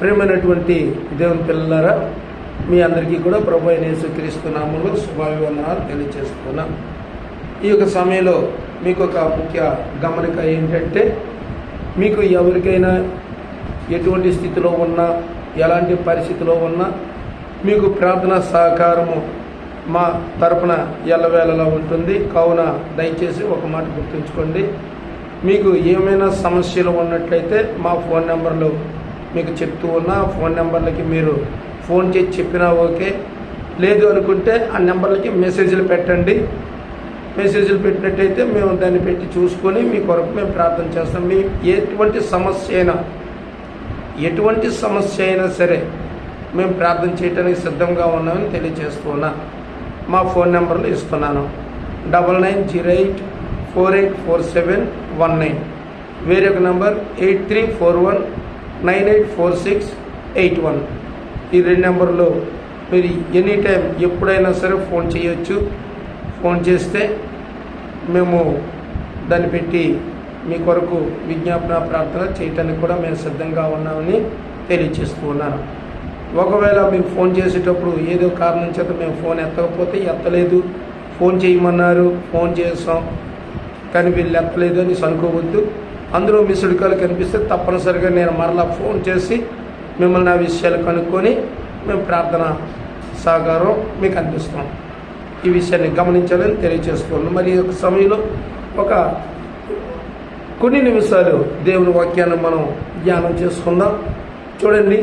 ప్రేమైనటువంటి దేవుని పిల్లలారా మీ అందరికీ కూడా ప్రభు అయిన యేసుక్రీస్తు శుభాభివందనాలు తెలియజేస్తున్నాం ఈ యొక్క సమయంలో మీకు ఒక ముఖ్య గమనిక ఏంటంటే మీకు ఎవరికైనా ఎటువంటి స్థితిలో ఉన్నా ఎలాంటి పరిస్థితిలో ఉన్నా మీకు ప్రార్థన సహకారము మా తరపున ఎల్లవేళలా ఉంటుంది. కావున దయచేసి ఒక మాట గుర్తుంచుకోండి. మీకు ఏమైనా సమస్యలు ఉన్నట్లయితే మా ఫోన్ నెంబర్లు మీకు చెప్తూ ఉన్నా ఫోన్ నెంబర్లకి మీరు ఫోన్ చేసి చెప్పినా ఓకే. లేదు అనుకుంటే ఆ నెంబర్లకి మెసేజ్లు పెట్టండి. మెసేజ్లు పెట్టినట్టయితే మేము దాన్ని పెట్టి చూసుకొని మీ కొరకు మేము ప్రార్థన చేస్తాం. మీ ఎటువంటి సమస్య అయినా ఎటువంటి సమస్య అయినా సరే మేము ప్రార్థన చేయడానికి సిద్ధంగా ఉన్నామని తెలియజేస్తున్నా మా ఫోన్ నెంబర్లు ఇస్తున్నాను. Double nine zero eight four eight four seven one nine. వేరొక number eight three four one nine eight four six eight one. ఈ రెండు నెంబర్లో మీరు ఎనీ టైం ఎప్పుడైనా సరే ఫోన్ చేయొచ్చు. ఫోన్ చేస్తే మేము దాన్ని పెట్టి మీ కొరకు విజ్ఞాపన ప్రార్థన చేయటానికి కూడా మేము సిద్ధంగా ఉన్నామని తెలియజేస్తూ ఉన్నాను. ఒకవేళ మీకు ఫోన్ చేసేటప్పుడు ఏదో కారణం చేత మేము ఫోన్ ఎత్తకపోతే ఎత్తలేదు. ఫోన్ చేయమన్నారు ఫోన్ చేసాం కానీ వీళ్ళు ఎత్తలేదు అని అనుకోవద్దు. అందులో మిస్డ్ కాల్ కనిపిస్తే తప్పనిసరిగా నేను మరలా ఫోన్ చేసి మిమ్మల్ని ఆ విషయాలు కనుక్కొని మేము ప్రార్థన సహకారం మీకు అందిస్తాం. ఈ విషయాన్ని గమనించాలని తెలియజేస్తున్నాను. మరి ఈ యొక్క సమయంలో ఒక కొన్ని నిమిషాలు దేవుని వాక్యాన్ని మనం ధ్యానం చేసుకుందాం. చూడండి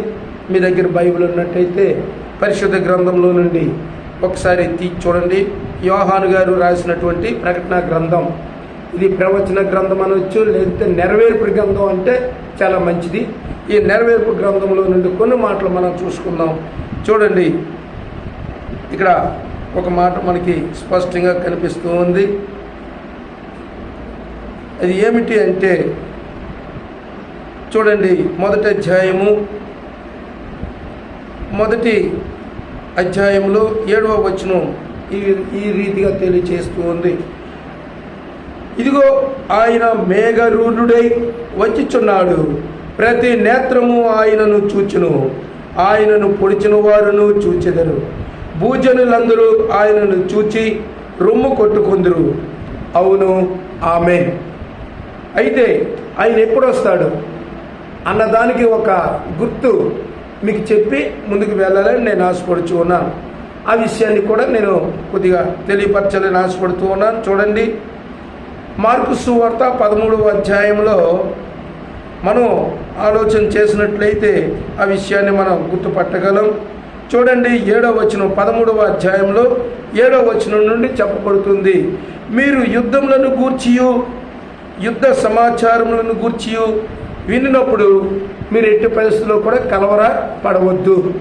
మీ దగ్గర బైబిల్ ఉన్నట్టయితే పరిశుద్ధ గ్రంథంలో నుండి ఒకసారి తీసి చూడండి. యోహాను గారు రాసినటువంటి ప్రకటన గ్రంథం ఇది ప్రవచన గ్రంథం అనొచ్చు లేకపోతే నెరవేర్పు గ్రంథం అంటే చాలా మంచిది. ఈ నెరవేర్పు గ్రంథంలో నుండి కొన్ని మాటలు మనం చూసుకుందాం. చూడండి. ఇక్కడ ఒక మాట మనకి స్పష్టంగా కనిపిస్తూ ఉంది. అది ఏమిటి అంటే చూడండి మొదటి అధ్యాయము. మొదటి అధ్యాయంలో ఏడవ వచనం ఈ ఈ రీతిగా తెలియచేస్తూ ఉంది. ఇదిగో ఆయన మేఘరూఢుడై వచ్చిచున్నాడు. ప్రతి నేత్రము ఆయనను చూచును. ఆయనను పొడిచిన వారును చూచెదరు. భూజనులందరూ ఆయనను చూచి రొమ్ము కొట్టుకుందరు. అవును ఆమె అయితే ఆయన ఎప్పుడు వస్తాడు అన్నదానికి ఒక గుర్తు మీకు చెప్పి ముందుకు వెళ్ళాలని నేను ఆశపడుచు ఉన్నాను. ఆ విషయాన్ని కూడా నేను కొద్దిగా తెలియపరచాలని ఆశపడుతూ ఉన్నాను. చూడండి. మార్కు సువార్త పదమూడవ అధ్యాయంలో మనం ఆలోచన చేసినట్లయితే ఆ విషయాన్ని మనం గుర్తుపట్టగలం. చూడండి ఏడవ వచనం పదమూడవ అధ్యాయంలో ఏడవ వచనం నుండి చెప్పబడుతుంది. మీరు యుద్ధములను గూర్చియు యుద్ధ సమాచారములను గూర్చియు వినినప్పుడు మీరు ఎట్టి పరిస్థితుల్లో కూడా కలవర పడవద్దు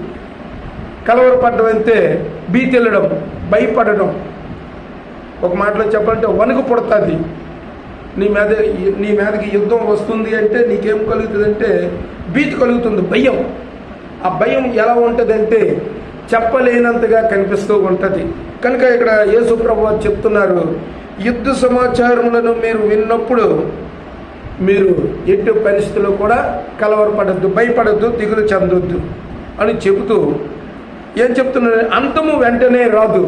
కలవరపడడం అంటే బీతెళ్ళడం భయపడడం ఒక మాటలో చెప్పాలంటే వణుకు పుడుతుంది. నీ మీద నీ మీదకి యుద్ధం వస్తుంది అంటే నీకేం కలుగుతుంది అంటే భీతి కలుగుతుంది భయం. ఆ భయం ఎలా ఉంటుందంటే చెప్పలేనంతగా కనిపిస్తూ ఉంటుంది. కనుక ఇక్కడ యేసు ప్రభు చెప్తున్నారు యుద్ధ సమాచారములను మీరు విన్నప్పుడు మీరు ఎట్టి పరిస్థితుల్లో కూడా కలవరపడద్దు భయపడద్దు దిగులు చెందొద్దు అని చెబుతూ ఏం చెప్తున్నారు? అంతము వెంటనే రాదు.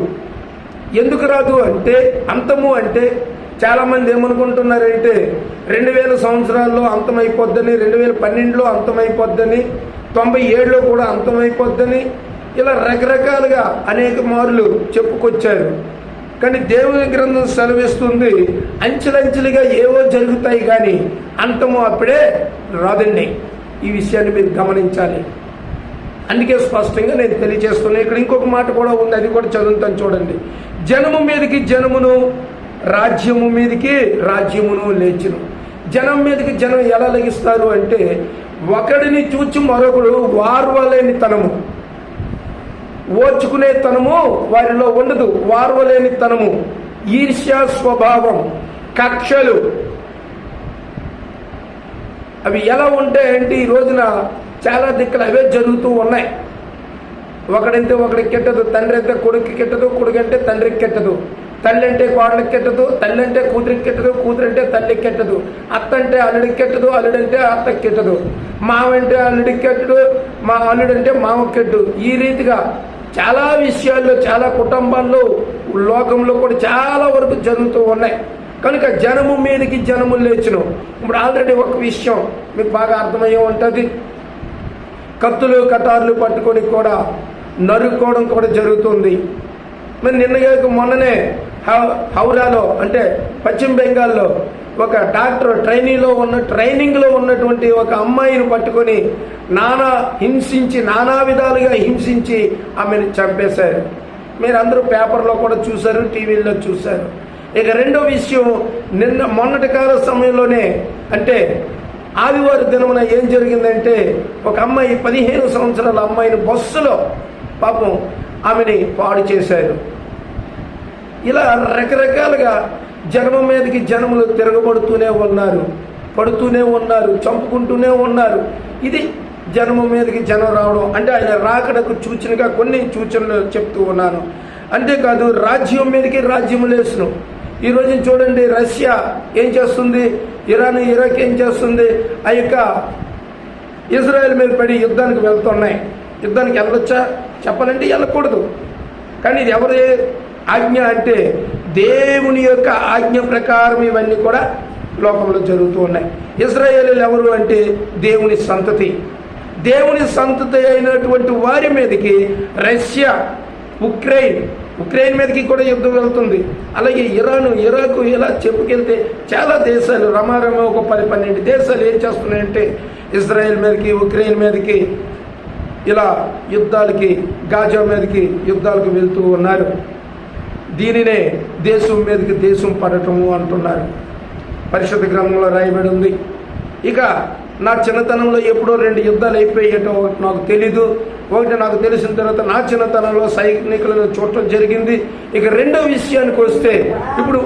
ఎందుకు రాదు అంటే అంతము అంటే చాలామంది ఏమనుకుంటున్నారంటే రెండు వేల సంవత్సరాల్లో అంతమైపోద్దని రెండు వేల పన్నెండులో అంతమైపోద్దని తొంభై ఏడులో కూడా అంతమైపోద్దని ఇలా రకరకాలుగా అనేక మార్లు చెప్పుకొచ్చారు. కానీ దేవుని గ్రంథం సెలవిస్తుంది అంచెలంచెలుగా ఏవో జరుగుతాయి కానీ అంతము అప్పుడే రాదండి. ఈ విషయాన్ని మీరు గమనించాలి. అందుకే స్పష్టంగా నేను తెలియజేస్తున్నాను ఇక్కడ ఇంకొక మాట కూడా ఉంది అది కూడా చదువుతాను చూడండి. జనము మీదకి జనమును రాజ్యము మీదకి రాజ్యమును లేచును. జనం మీదకి జనం ఎలా లగిస్తారు అంటే ఒకడిని చూచి మరొకడు వార్వలేని తనము ఓర్చుకునే తనము వారిలో ఉండదు. వార్వలేని తనము ఈర్ష్యా స్వభావం కక్షలు. అవి ఎలా ఉంటాయంటే ఈ రోజున చాలా దిక్కులు అవే జరుగుతూ ఉన్నాయి. ఒకడంటే ఒకడికి కెట్టదు తండ్రి అయితే కొడుకు కెట్టదు కొడుకు అంటే తండ్రికి కెట్టదు. తల్లి అంటే కోడలికి కెట్టదు తల్లి అంటే కూతురికి కెట్టదు కూతురు అంటే తల్లికి కెట్టదు. అత్త అంటే అల్లుడికి కెట్టదు అల్లుడంటే అత్తకి కెట్టదు. మావ అంటే అల్లుడికి కెట్టడు మా అల్లుడంటే మామకి కెట్టు ఈ రీతిగా చాలా విషయాల్లో చాలా కుటుంబాల్లో లోకంలో కూడా చాలా వరకు జరుగుతూ ఉన్నాయి. కనుక జనము మీదకి జనము లేచును ఇప్పుడు ఆల్రెడీ ఒక విషయం మీకు బాగా అర్థమయ్యే ఉంటుంది. కత్తులు కటార్లు పట్టుకొని కూడా నరుక్కోవడం కూడా జరుగుతుంది. మరి నిన్న మొన్ననే హౌరాలో అంటే పశ్చిమ బెంగాల్లో ఒక డాక్టర్ ట్రైనింగ్లో ఉన్న ట్రైనింగ్లో ఉన్నటువంటి ఒక అమ్మాయిని పట్టుకొని నానా హింసించి నానా విధాలుగా హింసించి ఆమెను చంపేశారు. మీరు అందరూ పేపర్లో కూడా చూశారు టీవీల్లో చూశారు. ఇక రెండో విషయం నిన్న మొన్నటి కాల సమయంలోనే అంటే ఆదివారం దినమున ఏం జరిగిందంటే ఒక అమ్మాయి పదిహేను సంవత్సరాల అమ్మాయిని బస్సులో పాపం ఆమెని పాడు చేశారు. ఇలా రకరకాలుగా జన్మ మీదకి జనములు తిరగబడుతూనే ఉన్నారు పడుతూనే ఉన్నారు చంపుకుంటూనే ఉన్నారు. ఇది జన్మ మీదకి జనం రావడం అంటే ఆయన రాకడకు సూచనగా కొన్ని సూచనలు చెప్తూ ఉన్నాను. అంతేకాదు రాజ్యం మీదకి రాజ్యం వేసినాం. ఈరోజు చూడండి రష్యా ఏం చేస్తుంది? ఇరాన్ ఇరాక్ ఏం చేస్తుంది? ఆ యొక్క ఇజ్రాయెల్ మీద పడి యుద్ధానికి వెళ్తున్నాయి. యుద్ధానికి వెళ్ళొచ్చా? చెప్పాలంటే వెళ్ళకూడదు. కానీ ఇది ఎవరి ఆజ్ఞ అంటే దేవుని యొక్క ఆజ్ఞ ప్రకారం ఇవన్నీ కూడా లోకంలో జరుగుతూ ఉన్నాయి. ఇజ్రాయేలీలు ఎవరు అంటే దేవుని సంతతి. దేవుని సంతతి అయినటువంటి వారి మీదకి రష్యా ఉక్రెయిన్ ఉక్రెయిన్ మీదకి కూడా యుద్ధం వెళ్తుంది. అలాగే ఇరాన్ ఇరాకు ఇలా చెప్పుకెళ్తే చాలా దేశాలు రమారమ ఒక పది పన్నెండు దేశాలు ఏం చేస్తున్నాయంటే ఇజ్రాయెల్ మీదకి ఉక్రెయిన్ మీదకి ఇలా యుద్ధాలకి గాజా మీదకి యుద్ధాలకు వెళ్తూ ఉన్నారు. దీనినే దేశం మీదకి దేశం పడటము అంటున్నారు. పరిశుద్ధ గ్రంథంలో రాయబడి ఉంది. ఇక నా చిన్నతనంలో ఎప్పుడో రెండు యుద్ధాలు అయిపోయేటో ఒకటి నాకు తెలీదు. ఒకటి నాకు తెలిసిన తర్వాత నా చిన్నతనంలో సైనికులను చూడటం జరిగింది. ఇక రెండో విషయానికి వస్తే ఇప్పుడు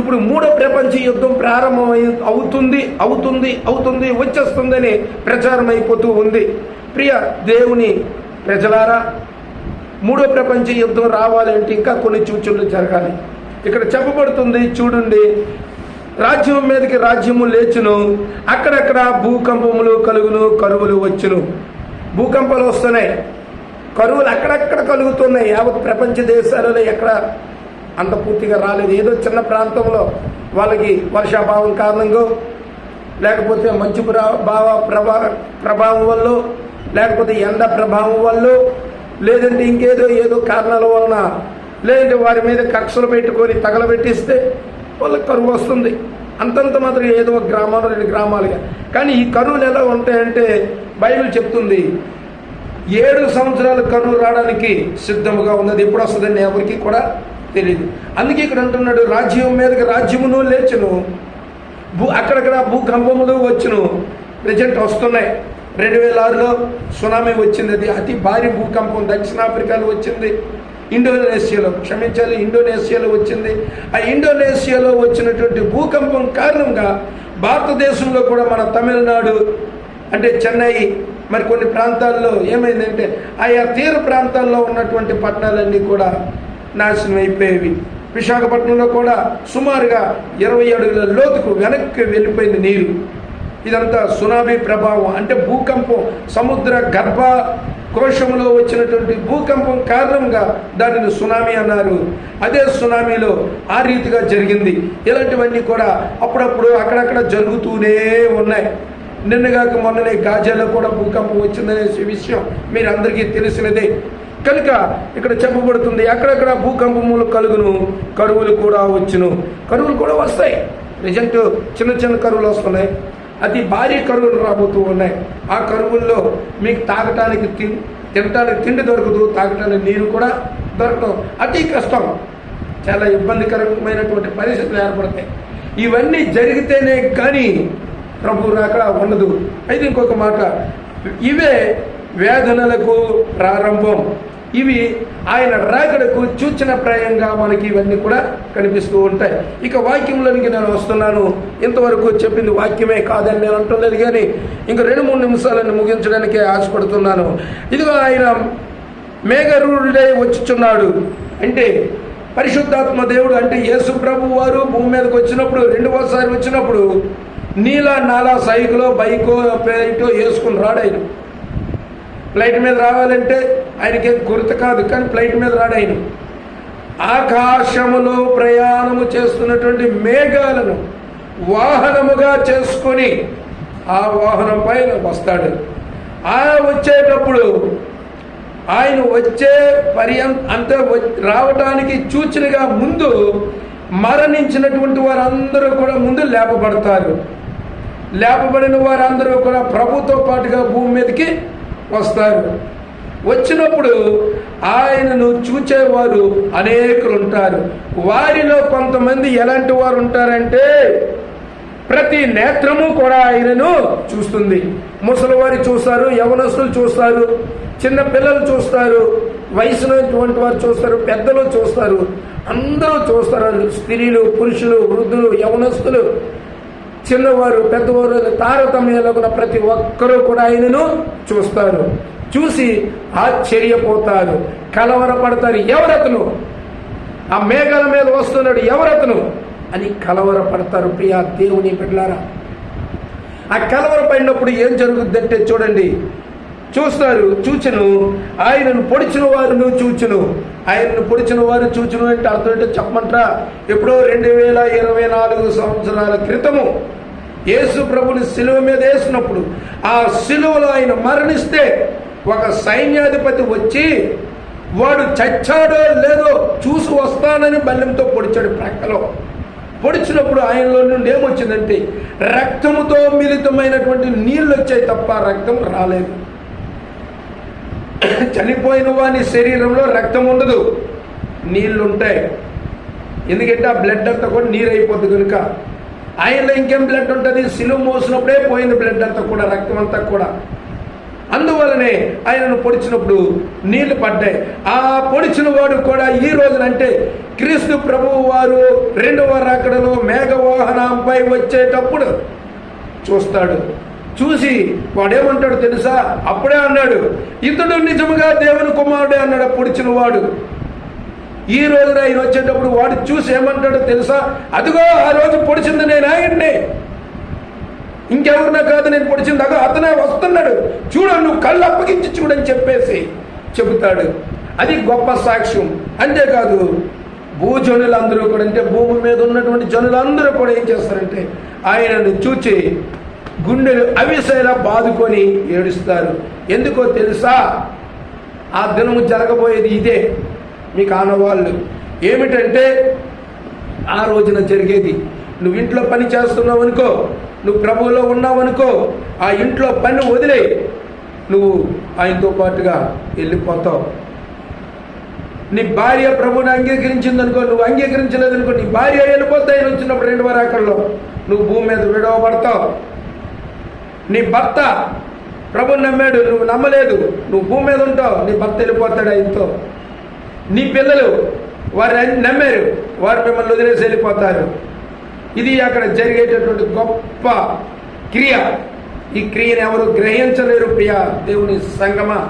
ఇప్పుడు మూడో ప్రపంచ యుద్ధం ప్రారంభమై అవుతుంది అవుతుంది అవుతుంది వచ్చేస్తుందని ప్రచారం అయిపోతూ ఉంది. ప్రియ దేవుని ప్రజలారా మూడో ప్రపంచ యుద్ధం రావాలంటే ఇంకా కొన్ని సూచనలు జరగాలి. ఇక్కడ చెప్పబడుతుంది చూడండి రాజ్యం మీదకి రాజ్యము లేచును అక్కడక్కడ భూకంపములు కలుగును కరువులు వచ్చును. భూకంపాలు వస్తున్నాయి. కరువులు అక్కడక్కడ కలుగుతున్నాయి. యావత్ ప్రపంచ దేశాలలో ఎక్కడ అంత పూర్తిగా రాలేదు. ఏదో చిన్న ప్రాంతంలో వాళ్ళకి వర్షాభావం కారణంగా లేకపోతే మంచు భావ ప్రభా ప్రభావం వల్ల లేకపోతే ఎండ ప్రభావం వల్ల లేదంటే ఇంకేదో ఏదో కారణాల వలన లేదంటే వారి మీద కక్షలు పెట్టుకొని తగలబెట్టిస్తే వాళ్ళకి కరువు వస్తుంది. అంతంత మాత్రం ఏదో ఒక గ్రామాలు రెండు గ్రామాలుగా. కానీ ఈ కరువులు ఎలా ఉంటాయంటే బైబిల్ చెప్తుంది ఏడు సంవత్సరాలు కరువు రావడానికి సిద్ధముగా ఉన్నది. ఎప్పుడు వస్తుందని ఎవరికి కూడా తెలియదు అందుకే ఇక్కడ అంటున్నాడు రాజ్యం మీదకి రాజ్యమును లేచును. భూ అక్కడక్కడ భూకంపములు వచ్చును. ప్రజెంట్ వస్తున్నాయి. రెండు వేల ఆరులో సునామీ వచ్చింది అది. అతి భారీ భూకంపం దక్షిణాఫ్రికాలో వచ్చింది. ఇండోనేషియాలో క్షమించాలి ఇండోనేషియాలో వచ్చింది. ఆ ఇండోనేషియాలో వచ్చినటువంటి భూకంపం కారణంగా భారతదేశంలో కూడా మన తమిళనాడు అంటే చెన్నై మరి కొన్ని ప్రాంతాల్లో ఏమైందంటే ఆయా తీర ప్రాంతాల్లో ఉన్నటువంటి పట్టణాలన్నీ కూడా నాశనం అయిపోయేవి. విశాఖపట్నంలో కూడా సుమారుగా ఇరవై అడుగుల లోతుకు వెనక్కి వెళ్ళిపోయింది నీరు. ఇదంతా సునామీ ప్రభావం అంటే భూకంపం సముద్ర గర్భ క్రోషంలో వచ్చినటువంటి భూకంపం కారణంగా దానిని సునామీ అన్నారు. అదే సునామీలో ఆ రీతిగా జరిగింది. ఇలాంటివన్నీ కూడా అప్పుడప్పుడు అక్కడక్కడ జరుగుతూనే ఉన్నాయి. నిన్నగాక మొన్ననే గాజాలో కూడా భూకంపం వచ్చిందనే విషయం మీరు అందరికీ తెలిసినదే. కనుక ఇక్కడ చెప్పబడుతుంది అక్కడక్కడ భూకంపములు కలుగును కరువులు కూడా వచ్చును. కరువులు కూడా వస్తాయి. ప్రజెంట్ చిన్న చిన్న కరువులు వస్తున్నాయి. అతి భారీ కరువులు రాబోతూ ఉన్నాయి. ఆ కరువుల్లో మీకు తాగటానికి తిన్ తినటానికి తిండి దొరకదు తాగటానికి నీరు కూడా దొరకదు అతి కష్టం. చాలా ఇబ్బందికరమైనటువంటి పరిస్థితులు ఏర్పడతాయి. ఇవన్నీ జరిగితేనే కానీ ప్రభు రాక ఉండదు. అయితే ఇంకొక మాట. ఇవే వేదనలకు ప్రారంభం. ఇవి ఆయన రాకడకు చూచిన ప్రాయంగా మనకి ఇవన్నీ కూడా కనిపిస్తూ ఉంటాయి. ఇక వాక్యంలోనికి నేను వస్తున్నాను. ఇంతవరకు చెప్పింది వాక్యమే కాదని నేను అంటున్నది కానీ ఇంక రెండు మూడు నిమిషాలను ముగించడానికి ఆశపడుతున్నాను. ఇదిగో ఆయన మేఘరూఢుడై వచ్చుచున్నాడు. అంటే పరిశుద్ధాత్మ దేవుడు అంటే యేసు ప్రభు వారు భూమి మీదకి వచ్చినప్పుడు రెండవసారి వచ్చినప్పుడు నీలా నాలా సైకిలో బైకో ఫ్లైటో వేసుకుని రాడు ఫ్లైట్ మీద రావాలంటే ఆయనకి కొరత కాదు కానీ ఫ్లైట్ మీద రాడు ఆయన. ఆకాశములో ప్రయాణము చేస్తున్నటువంటి మేఘాలను వాహనముగా చేసుకొని ఆ వాహనం పైన వస్తాడు. ఆ వచ్చేటప్పుడు ఆయన వచ్చే పర్యం అంతే వ- రావటానికి సూచనగా ముందు మరణించినటువంటి వారందరూ కూడా ముందు లేపబడతారు. లేపబడిన వారందరూ కూడా ప్రభుతో పాటుగా భూమి మీదకి వస్తారు. వచ్చినప్పుడు ఆయనను చూచేవారు అనేకులు ఉంటారు వారిలో కొంతమంది ఎలాంటి వారు ఉంటారంటే ప్రతి నేత్రము కూడా ఆయనను చూస్తుంది. ముసలివారు చూస్తారు యవనస్తులు చూస్తారు చిన్న పిల్లలు చూస్తారు వయసులోటువంటి వారు చూస్తారు పెద్దలు చూస్తారు అందరూ చూస్తారు. స్త్రీలు పురుషులు వృద్ధులు యవనస్తులు చిన్నవారు పెద్దవారు తారతమ్యంలో ప్రతి ఒక్కరూ కూడా ఆయనను చూస్తారు. చూసి ఆశ్చర్యపోతారు. కలవరపడతారు. ఎవరతను? ఆ మేఘాల మీద వస్తున్నాడు ఎవరతను? అని కలవరపడతారు. ప్రియా దేవుని పిల్లారా ఆ కలవరపడినప్పుడు ఏం జరుగుద్దంటే చూడండి చూస్తారు చూచును. ఆయనను పొడిచిన వారును చూచును. ఆయనను పొడిచిన వారు చూచును అంటే అర్థం ఏంటో చెప్పమంటారా? ఎప్పుడో రెండు వేల ఇరవై నాలుగు సంవత్సరాల క్రితము యేసు ప్రభుని శిలువ మీద వేసినప్పుడు ఆ శిలువలో ఆయన మరణిస్తే ఒక సైన్యాధిపతి వచ్చి వాడు చచ్చాడో లేదో చూసి వస్తానని బల్లెంతో పొడిచాడు ప్రక్కలో. పొడిచినప్పుడు ఆయనలో నుండి ఏమొచ్చిందంటే రక్తముతో మిళితమైనటువంటి నీళ్ళు వచ్చాయి తప్ప రక్తం రాలేదు. చనిపోయిన వాని శరీరంలో రక్తం ఉండదు. నీళ్ళు ఉంటాయి ఎందుకంటే ఆ బ్లడ్ అంతా కూడా నీరు అయిపోద్ది కనుక. ఆయనలో ఇంకేం బ్లడ్ ఉంటుంది? సిలువ మోసినప్పుడే పోయింది బ్లడ్ అంతా కూడా రక్తం అంతా కూడా. అందువలనే ఆయనను పొడిచినప్పుడు నీళ్ళు పడ్డాయి. ఆ పొడిచిన వాడు కూడా ఈ రోజునంటే క్రీస్తు ప్రభువు వారు రెండవ రాకడలో మేఘవాహనంపై వచ్చేటప్పుడు చూస్తాడు. చూసి వాడేమంటాడు తెలుసా? అప్పుడే అన్నాడు ఇతడు నిజముగా దేవుని కుమారుడే అన్నాడు పొడిచిన వాడు. ఈ రోజున ఆయన వచ్చేటప్పుడు వాడు చూసి ఏమంటాడో తెలుసా? అదిగో ఆ రోజు పొడిచింది నేను ఆయన్ని. ఇంకెవరినా కాదు నేను పొడిచింది. అగో అతనే వస్తున్నాడు. చూడు నువ్వు కళ్ళు అప్పగించి చూడని చెప్పేసి చెబుతాడు. అది గొప్ప సాక్ష్యం. అంతేకాదు భూజనులందరూ కూడా అంటే భూమి మీద ఉన్నటువంటి జనులందరూ కూడా ఏం చేస్తారంటే ఆయనను చూచి గుండెలు అవిసేలా బాదుకొని ఏడుస్తారు. ఎందుకో తెలుసా? ఆ దినము జరగబోయేది ఇదే. మీకు ఆనవాళ్ళు ఏమిటంటే ఆ రోజున జరిగేది. నువ్వు ఇంట్లో పని చేస్తున్నావు అనుకో నువ్వు ప్రభువులో ఉన్నావు అనుకో ఆ ఇంట్లో పని వదిలే నువ్వు ఆయనతో పాటుగా వెళ్ళిపోతావు. నీ భార్య ప్రభుని అంగీకరించిందనుకో నువ్వు అంగీకరించలేదనుకో నీ భార్య వెళ్ళిపోతాయి ఆయన వచ్చినప్పుడు రెండు వారాకల్లో నువ్వు భూమి మీద విడవబడతావు. నీ భర్త ప్రభు నమ్మాడు నువ్వు నమ్మలేదు నువ్వు భూమి మీద ఉంటావు నీ భర్త వెళ్ళిపోతాడు ఆయనతో నీ పిల్లలు వారు నమ్మారు వారు మిమ్మల్ని వదిలేసి వెళ్ళిపోతారు. ఇది అక్కడ జరిగేటటువంటి గొప్ప క్రియ. ఈ క్రియను ఎవరు గ్రహించలేరు ప్రియ దేవుని సంగమ.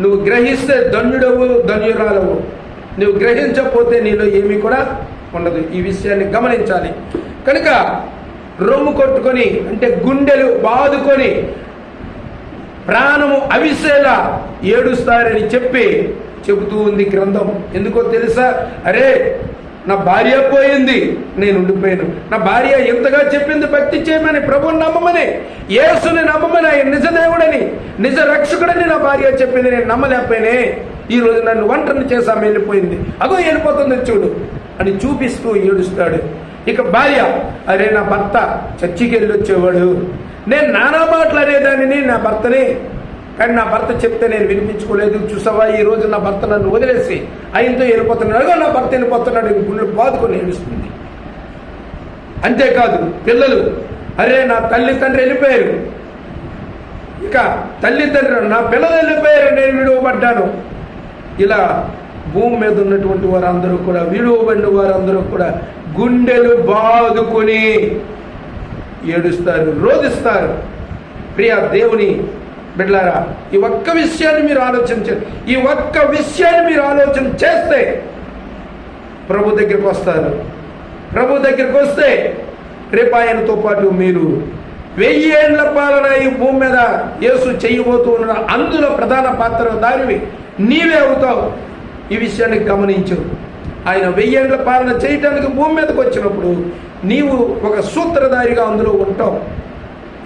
నువ్వు గ్రహిస్తే ధన్యుడవు ధన్యురాలవు. నువ్వు గ్రహించకపోతే నీలో ఏమీ కూడా ఉండదు. ఈ విషయాన్ని గమనించాలి. కనుక రొమ్ము కొట్టుకొని అంటే గుండెలు బాదుకొని ప్రాణము అవిసేలా ఏడుస్తారని చెప్పి చెబుతూ ఉంది గ్రంథం. ఎందుకో తెలుసా? అరే నా భార్య పోయింది నేను ఉండిపోయాను. నా భార్య ఎంతగా చెప్పింది భక్తి చేయమని ప్రభుని నమ్మమని యేసుని నమ్మమని ఆయన నిజ దేవుడని నిజ రక్షకుడని నా భార్య చెప్పింది నేను నమ్మలేకపోయినే. ఈ రోజు నన్ను ఒంటరిని చేసాము వెళ్ళిపోయింది. అగో వెళ్ళిపోతుంది చూడు అని చూపిస్తూ ఏడుస్తాడు. ఇక భార్య అరే నా భర్త చర్చికి వెళ్ళి వచ్చేవాడు నేను నానా మాట్లాడేదానిని నా భర్తని. కానీ నా భర్త చెప్తే నేను వినిపించుకోలేదు. చూసావా ఈ రోజు నా భర్త నన్ను వదిలేసి ఆయనతో వెళ్ళిపోతున్నాడు. నా భర్త వెళ్ళిపోతున్నాడు. ఈ గుండెలు బాదుకొని ఏడుస్తుంది. అంతేకాదు పిల్లలు అరే నా తల్లి తండ్రి వెళ్ళిపోయారు. ఇక తల్లిదండ్రులు నా పిల్లలు వెళ్ళిపోయారు. నేను విడువబడ్డాను. ఇలా భూమి మీద ఉన్నటువంటి వారందరూ కూడా విలువబడిన వారందరూ కూడా గుండెలు బాదుకొని ఏడుస్తారు రోధిస్తారు. ప్రియ దేవుని బిడ్లారా ఈ ఒక్క విషయాన్ని మీరు ఆలోచన చే ఈ ఒక్క విషయాన్ని మీరు ఆలోచన చేస్తే ప్రభు దగ్గరికి వస్తారు. ప్రభు దగ్గరికి వస్తే రేపు ఆయనతో పాటు మీరు వెయ్యేళ్ళ పాలన ఈ భూమి మీద యేసు చేయబోతూ ఉన్న అందులో ప్రధాన పాత్ర దానివి. నీవే అవుతావు. ఈ విషయాన్ని గమనించు. ఆయన వెయ్యేళ్ళ పాలన చేయటానికి భూమి మీదకి వచ్చినప్పుడు నీవు ఒక సూత్రధారిగా అందులో ఉంటావు.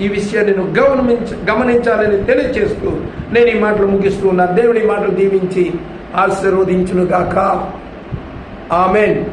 ఈ విషయాన్ని నువ్వు గమనించ గమనించాలని తెలియచేస్తూ నేను ఈ మాటలు ముగిస్తూ ఉన్నా దేవుని మాటలు దీవించి ఆశీర్వదించునుగాక. ఆమెన్.